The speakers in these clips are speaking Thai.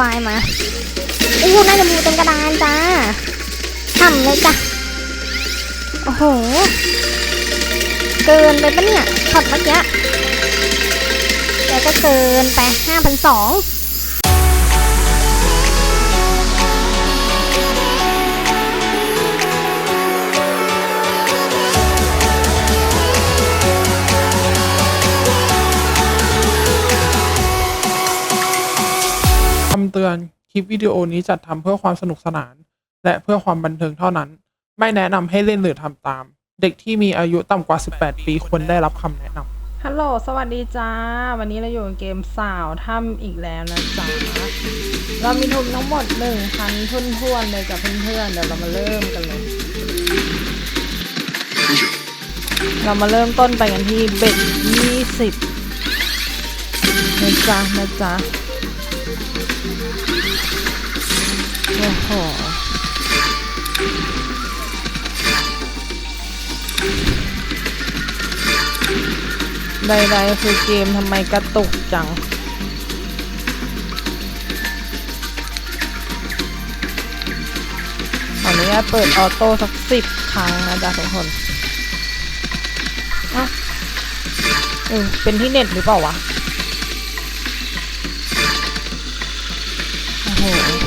วายมาอู้น่าจะมูเต็มกระดานจ้าทำเลยจ้ะ โอ้โห เกินไปปะเนี่ยช็อตเมื่อกี้แกก็เกินไปห้าพันสอง คลิปวิดีโอนี้จัดทำเพื่อความสนุกสนาน และเพื่อความบันเทิงเท่านั้น ไม่แนะนำให้เล่นหรือทำตาม เด็กที่มีอายุต่ำกว่า 18 ปีควรได้รับคำแนะนำฮัลโหล สวัสดีจ้า วันนี้เราอยู่ในเกมสาวถ้ำอีกแล้วนะจ๊ะ เรามีทุนทั้งหมดหนึ่งพันทุนทวนๆเลยกับเพื่อนๆ เดี๋ยวเรามาเริ่มกันเลย เรามาเริ่มต้นไปกันที่เบ็ดยี่สิบนะจ๊ะนะจ๊ะ โอ้โหใดๆคือเกมทำไมกระตุกจัง ขออนุญาตเปิดออโต้สักสิบครั้งนะจ๊ะทุกคนเอ้าเออเป็นที่เน็ตหรือเปล่าวะ โอ้โห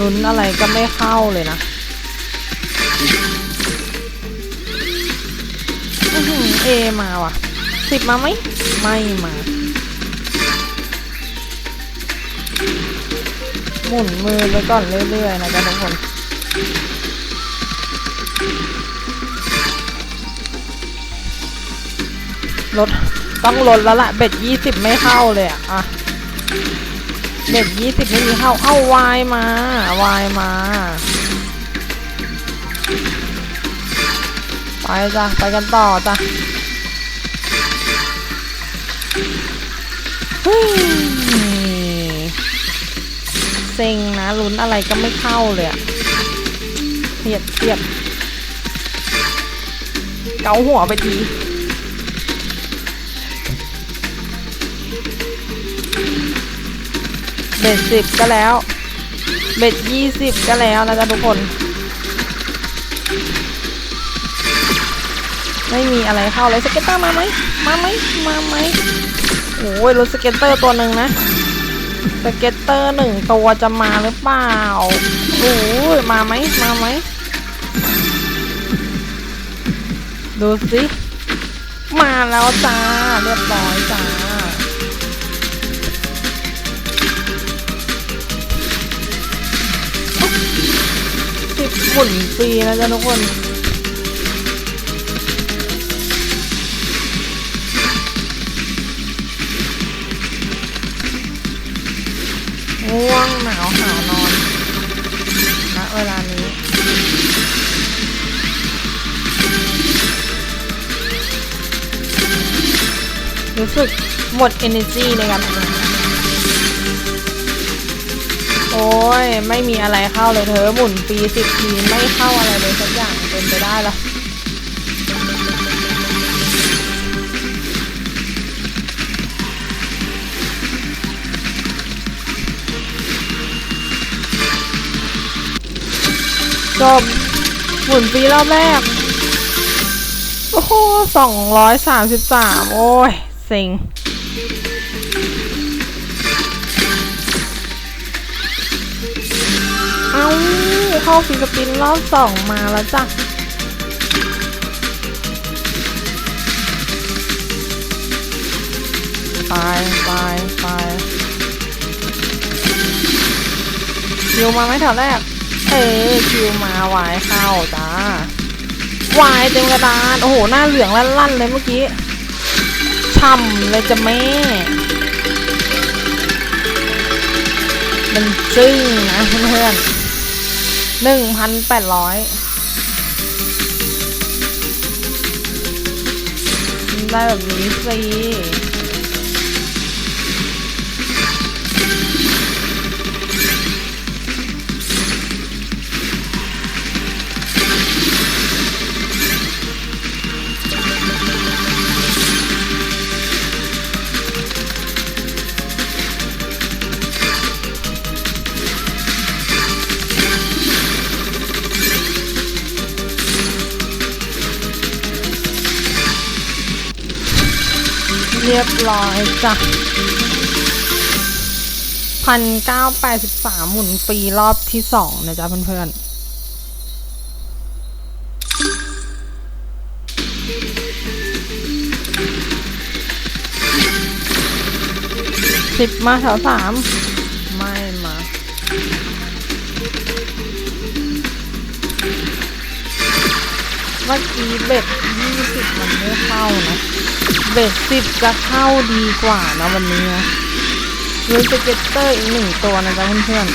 ลุ้นอะไรก็ไม่เข้าเลยนะเอมาว่ะสิบมาไหมไม่มาหมุนมือไปก่อนเรื่อยๆนะจ๊ะทุกคนลดต้องลดแล้วละเบ็ดยี่สิบไม่เข้าเลยอะอะเบ็ดยี่สิบไม่มีเข้า เอ้าวายมา วายมา ไปจ้ะ ไปกันต่อจ้ะเฮ้ยเซ็งนะลุ้นอะไรก็ไม่เข้าเลยอะเทียดเทียดเกาหัวไปทีเบ็ดสิบก็แล้ว เบ็ดยี่สิบก็แล้วนะจ๊ะทุกคน ไม่มีอะไรเข้าเลยสเก็ตเตอร์มาไหมมาไหมมาไหมโอ้ยรถสเก็ตเตอร์ตัวหนึ่งนะสเก็ตเตอร์หนึ่งตัวจะมาหรือเปล่าโอ้ยมาไหมมาไหมดูสิมาแล้วจ้าเรียบร้อยจ้า สิบหมุนฟรีนะจ๊ะทุกคนง่วงหนาวหานอนณเวลานี้รู้สึกหมด energy ในการทำงาน ย ไม่มีอะไรเข้าเลยเธอหมุนปีสิบทีไม่เข้าอะไรเลยสักอย่างเป็นไปได้ละจบหมุนปีรอบแรก โอ้โหสองร้อยสามสิบสามโอ้ย เซ็ง เข้าฟิลิปปินส์รอบสองมาแล้วจ้ะไปไปไปคิวมาไหมแถวแรก เออคิวมาวายเข้าจ้าวายเต็มกระดาน โอ้โห หน้าเหลืองลั่นๆเลยเมื่อกี้ช่ำเลยจะแม่ มันจึ้งนะเพื่อนๆ หนึ่งพันแปดร้อยได้แบบนี้ฟรีียบร้อยจ้ะพันเก้าแปดสิบสามหมุนฟรีรอบที่สองนะจ๊ะเพื่อนๆสิบมาแถวสามไม่มาเมื่อกี้เบ็ดยี่สิบมันไม่เข้านะ เบ็ดสิบจะเข้าดีกว่านะวันนี้นะรูสเก็ตเตอร์อีกหนึ่งตัวนะจ๊ะเพื่อน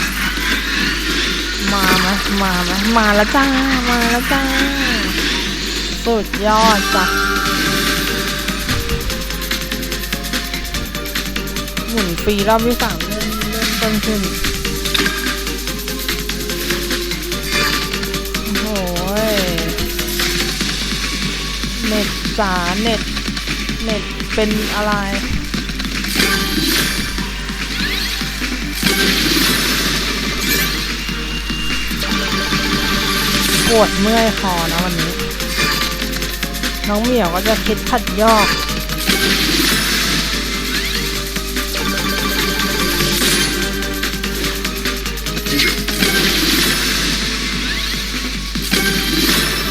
ๆ มาไหมมาไหมมาแล้วจ้า มาแล้วจ้า สุดยอดจ้ะ หมุนฟรีรอบที่สามเริ่มเริ่มต้นขึ้นโอ้ยเน็ตจ๋าเน็ต เน็ตเป็นอะไรปวดเมื่อยคอนะวันนี้ น้องเหมียวก็จะคิดขัดยอก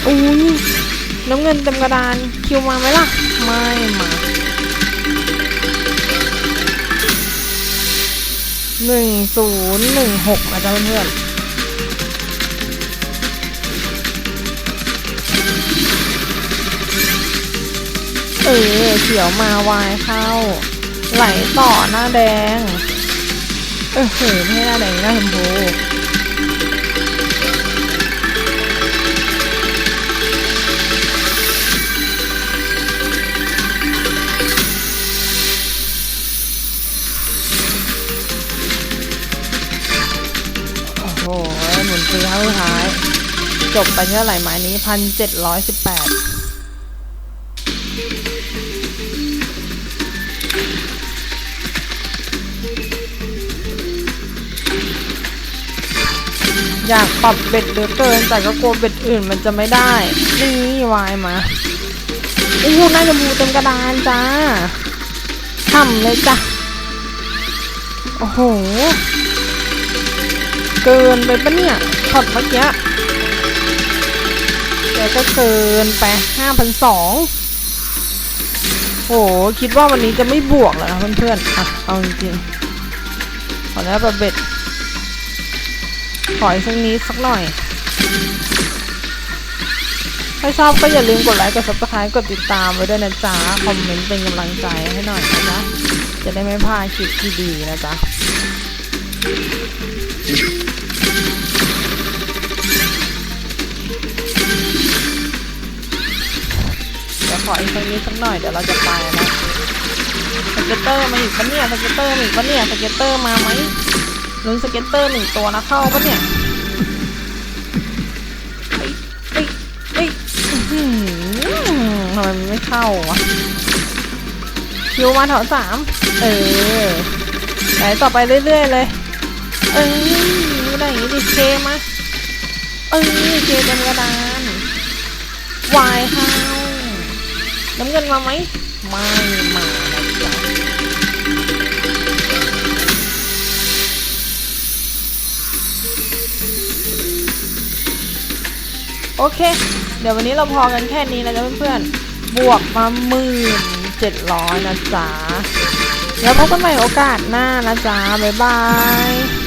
อุ้ยน้ำเงินเต็มกระดาน คิวมาไหมล่ะ ไม่มาหนึ่งศูนย์หนึ่งหกนะจ๊ะเพื่อนเออเขียวมาวายเข้า ไหลต่อหน้าแดง เออเหอไม่ให้หน้าแดงหน้าชมพู ครั้งสุดท้าย จบไปเท่าไหร่หมายนี้พันเจ็ดร้อยสิบแปดอยากปรับเบ็ดเหลือเกิน แต่ก็กลัวเบ็ดอื่นมันจะไม่ได้ นี่วายมาอู้หูน่าจะบูเต็มกระดานจ้าทำเลยจ้ะ โอ้โห เกินไปปะเนี่ยช็อตเมื่อกี้แต่ก็เกินไปห้าพันสองโอ้โหคิดว่าวันนี้จะไม่บวกแล้วนะเพื่อนๆอะเอาจริงๆขอแล้วแบบเบ็ดขออีกสักนิดสักหน่อย ถ้าชอบก็อย่าลืมกดไลค์กด subscribe กดติดตามไว้ด้วยนะจ๊ะ คอมเมนต์เป็นกำลังใจให้หน่อยนะจ๊ะจะได้ไม่พลาดคลิปที่ดีนะจ๊ะ ขออีกสักนิดสักหน่อยเดี๋ยวเราจะไปแล้วสเก็ตเตอร์มาอีกปะเนี่ยสเก็ตเตอร์มาอีกปะเนี่ยสเก็ตเตอร์มาไหมลุ้นสเก็ตเตอร์หนึ่งตัวนะเข้าปะเนี่ยเฮ้ยเฮ้ยเฮ้ยทำไมมันไม่เข้าวะคิวมาแถวสามเออไหนต่อไปเรื่อย ๆ เลย เอ้ยไม่ได้อย่างนี้ดิเคมาเอ้ยเคเต็มกระดานวายเข้า น้ำเงินมาไหมไม่มานะจ๊ะโอเค เดี๋ยววันนี้เราพอกันแค่นี้นะจ๊ะเพื่อนๆ บวกมาหมื่นเจ็ดร้อยนะจ๊ะ แล้วพบกันใหม่โอกาสหน้านะจ๊ะ บ๊ายบาย